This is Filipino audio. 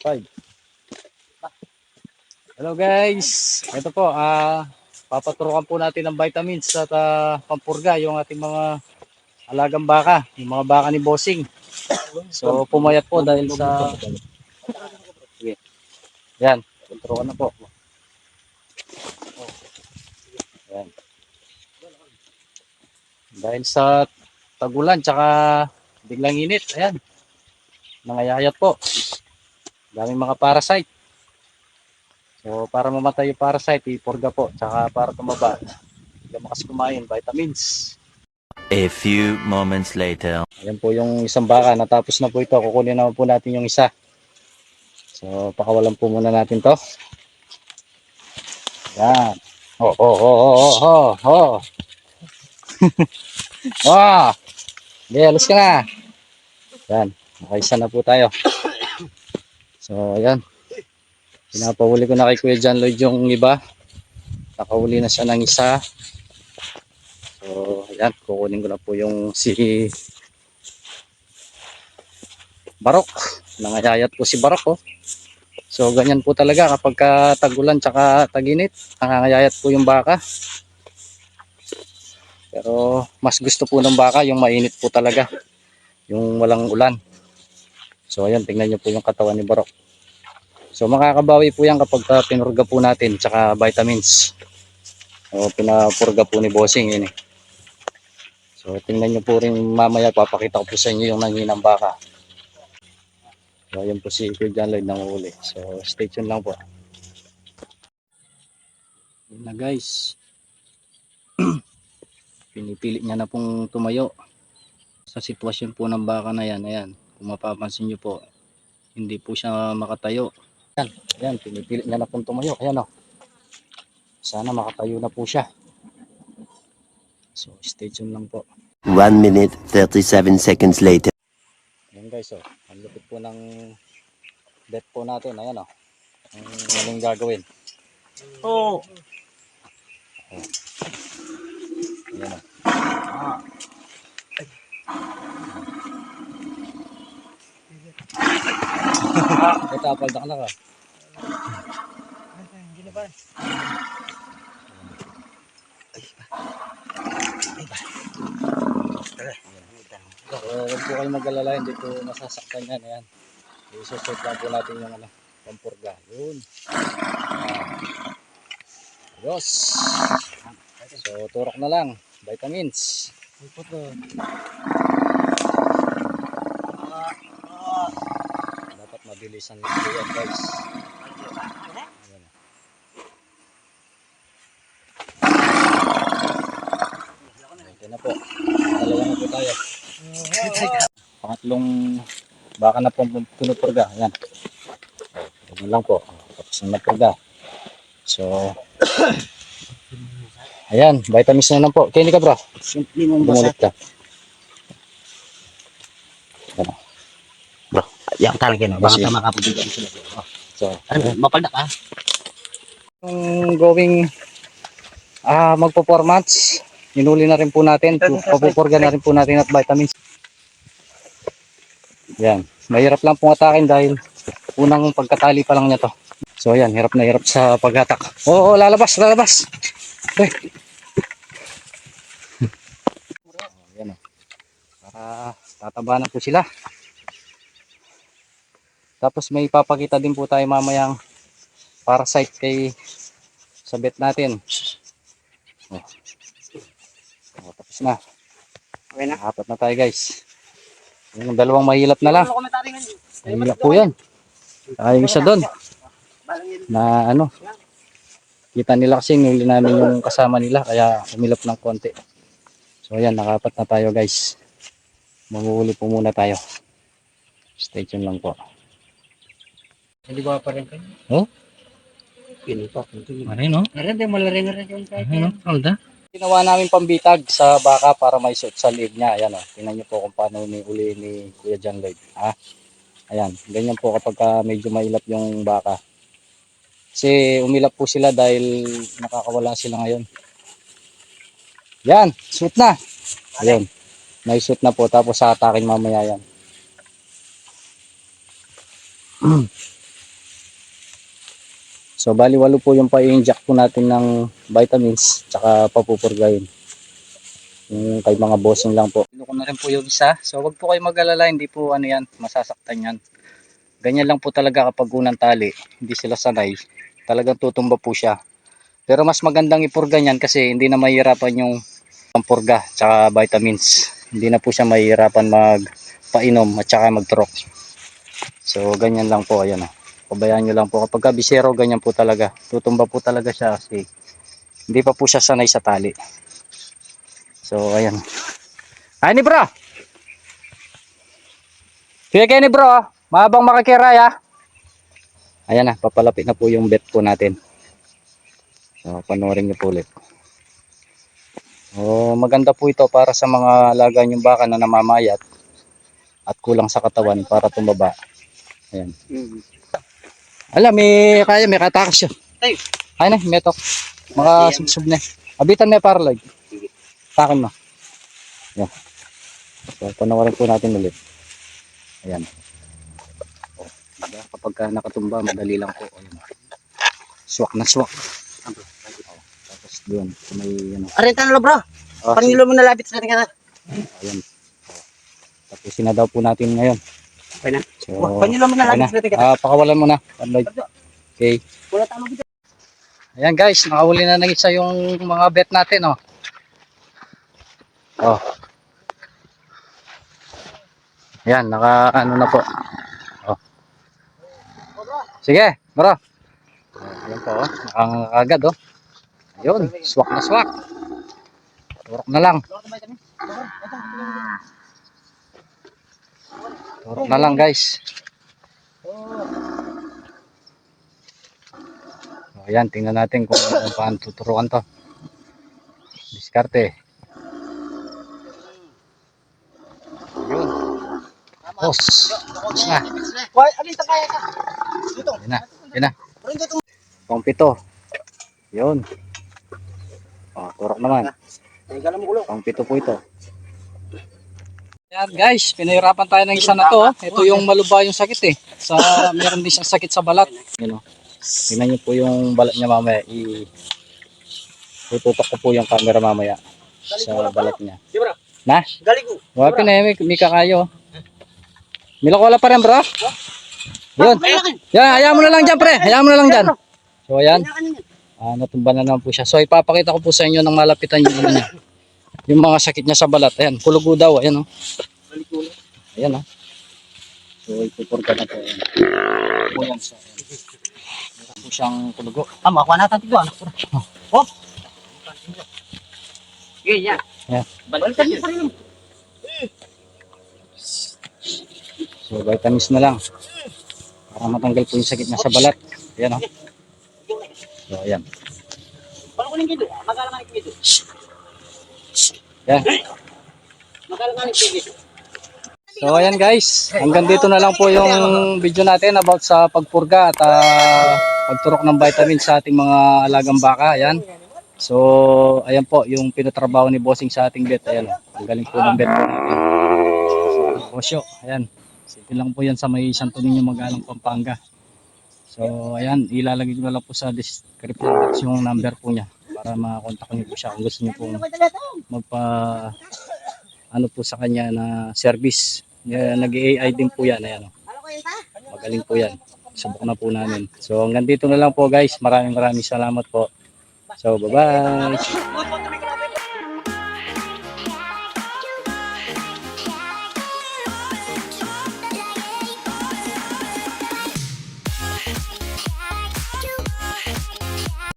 Five. Hello guys. Ito po, ah papaturukan po natin ng vitamins at ah, pampurga yung ating mga alagang baka, yung mga baka ni Bossing. So pumayat po dahil sa Sige. Yan, turukan na po. Yan. Dahil sa tagulan tsaka biglang init, ayan. Nangayayat po. Daming mga parasite. So, para mamatay yung parasite, ipurga po. Tsaka para tumaba, lumakas kumain, vitamins. A few moments later. Ayan po yung isang baka. Natapos na po ito. Kukunin naman po natin yung isa. So, pakawalan po muna natin to. Yan. Oh, oh, oh, oh, oh, oh, oh. Okay, alas ka na. Yan. Nakaisa na po tayo. So, ayan. Pinapahuli ko na kay Kuya John Lloyd yung iba. Nakahuli na siya ng isa. So, ayan. Kukunin ko na po yung si Barok. Nangayayat po si Barok, oh. So, ganyan po talaga kapag ka tagulan tsaka taginit. Nangangayayat po yung baka. Pero, mas gusto po ng baka yung mainit po talaga. Yung walang ulan. So, ayan. Tingnan nyo po yung katawan ni Barok. So makakabawi po yan kapag uh, pinurga po natin tsaka vitamins. O pinapurga po ni Bossing yun eh. So tingnan nyo po rin mamaya papakita ko po sa inyo yung nanginang baka. So yun po si Kuya John Lloyd nanguhuli. So stay tuned lang po. Yun na guys. Pinipili niya na pong tumayo. Sa sitwasyon po ng baka na yan. Ayan. Kung mapapansin nyo po. Hindi po siya makatayo. Yan, yan, pinipilit niya na pong tumayo. Ayan o. Sana makatayo na po siya. So, stay tuned lang po. One minute, 37 seconds later. Ayan guys, oh. Ang lupit po ng bet po natin. Ayan o. Ang maling gagawin. Oo. Ayan o. Ito, apaldak na ka. Hindi na ba? So, huwag po kayo mag-alala, hindi po masasaktan yan. Ayan. Isusot lang po natin yung ano, pampurga. Yun. Ayan. Ayos. So, turok na lang. Vitamins. Ipot to. Mabilisan lang yan, guys. Ayan. Okay na po. Dalawa na po tayo. Pangatlong baka na po pinupurga. Ayan. Ayan lang po. Tapos na napurga. So, ayan. Vitamins na lang po. Kaya hindi ka bro. Bumulit ka. Bro, yan talaga. Basi. Baka tama ka po dito. Oh. So, Ano, mapaldak ah. yung going ah magpo-4 months inuli na rin po natin papupurga na rin po natin at vitamins yan mahirap lang pong atakin dahil unang pagkatali pa lang niya to so yan hirap na hirap sa paghatak oo oo, lalabas lalabas Uy. Oh, yan o para tataba na po sila tapos may ipapakita din po tayo mamayang parasite kay sa bet natin. Oh. Oh, tapos na. Okay na. Apat na tayo guys. Yung dalawang mahilap na lang. Mahilap po yan. Yung isa doon. Na ano. Kita nila kasi nuli namin yung kasama nila kaya umilap ng konti. So ayan, nakapat na tayo guys. Manguhuli po muna tayo. Stay tuned lang po. Hindi ba pa rin kayo? Oh? Pili pa. Pili. Ano yun, no? Narin, di malaring rin yung kahit. Ano, Alda? Ginawa namin pambitag sa baka para may suot sa liig niya. Ayan o. Tingnan niyo po kung paano ni uli ni Kuya John Lloyd. Ha? Ayan. Ganyan po kapag ka medyo mailap yung baka. Kasi umilap po sila dahil nakakawala sila ngayon. Yan, shoot na. Ayun. May shoot na po tapos sa atakin mamaya yan. So bali walo po yung pa-inject po natin ng vitamins tsaka papupurgayin. Yung kay mga bossing lang po. Ino ko na rin po yung isa. So wag po kayo mag-alala, hindi po ano yan, masasaktan yan. Ganyan lang po talaga kapag unang tali, hindi sila sanay. Talagang tutumba po siya. Pero mas magandang ipurga niyan kasi hindi na mahirapan yung pampurga tsaka vitamins. Hindi na po siya mahirapan magpainom at tsaka magtrok. So ganyan lang po, ayan o. Pabayaan nyo lang po. Kapag ka bisero, ganyan po talaga. Tutumba po talaga siya kasi hindi pa po siya sanay sa tali. So, ayan. Ay ni bro! Sige kayo ni bro, ah. mahabang makikiray ha. Ayan na, papalapit na po yung bet po natin. So, panoorin nyo po ulit. Oh, maganda po ito para sa mga alaga yung baka na namamayat at kulang sa katawan para tumaba. Ayan. Mm. Ala, may kaya, may katakas siya. Ay. Ay na, metok. Mga subsub na. Abitan na para like. Takin mo. Yan. So, panawarin po natin ulit. Ayan. O, diba? Kapag ka nakatumba, madali lang po. Ayan. Swak na swak. O, tapos doon, sa may ano. Arintan na bro. Oh, Panilo mo nalapit sa ating kata. Ayan. O, tapusin na daw po natin ngayon. Okay na. So, Panilo mo okay nalapit na. Ah, pakawalan mo na. Okay. Wala tama dito. Ayan guys, nakahuli na ng isa yung mga bet natin, oh. Oh. Ayan, naka ano na po. Oh. Sige, bro. Ayan po, oh. Nakangagad, oh. Ayun, swak na swak. Turok na lang. Turok na lang guys. O, ayan, tingnan natin kung kung paano tuturuan to. Diskarte. Yun. Os. Os na. Hoy, arintan kaya ka. Dito. Yan na. Yan na. Arin dito. Pang pito. Yun. O, turok naman. Pang pito po ito. Yan guys, pinahirapan tayo ng isa na to. Ito yung maluba yung sakit eh. Sa, meron din siyang sakit sa balat. Yun oh. Tingnan niyo po yung balat niya mamaya. I, tututok ko po yung camera mamaya sa balat niya. Na? Galing ko. Wag ka na, may, may kakayo. Milakola pa rin bro. Yun. Yan, hayaan mo na lang dyan pre. Hayaan mo na lang dyan. So ayan. Ah, natumba na naman po siya. So ipapakita ko po sa inyo ng malapitan yung ano niya. Yung mga sakit niya sa balat. Ayan, kulugo daw. Ayan oh. Ayan oh. So ipupurga na po. Ayan. Ayan. Meron po siyang kulugo. Ah, makuha natin tigwa. Oh. Sige, yan. Yan. Balikan niyo pa rin. So vitamins na lang. Para matanggal po yung sakit niya sa balat. Ayan oh. So ayan. Paano ko nang gito? Magkala nga ni gito. Yan. So ayan guys, hanggang dito na lang po yung video natin about sa pagpurga at ah, pagturok ng vitamin sa ating mga alagang baka. Ayan. So ayan po yung pinatrabaho ni Bossing sa ating vet. Ayan. Ang galing po ng vet po natin. Bosyo. Ayan. Sige lang po yan sa may Santo Niño Magalang Pampanga. So ayan, ilalagay ko na lang po sa description box yung number po niya para makakontak niyo po siya kung gusto niyo po magpa ano po sa kanya na service. Nag-AI din po yan. Ayan, oh. Magaling po yan. Subok na po namin. So hanggang dito na lang po guys. Maraming maraming salamat po. So bye-bye.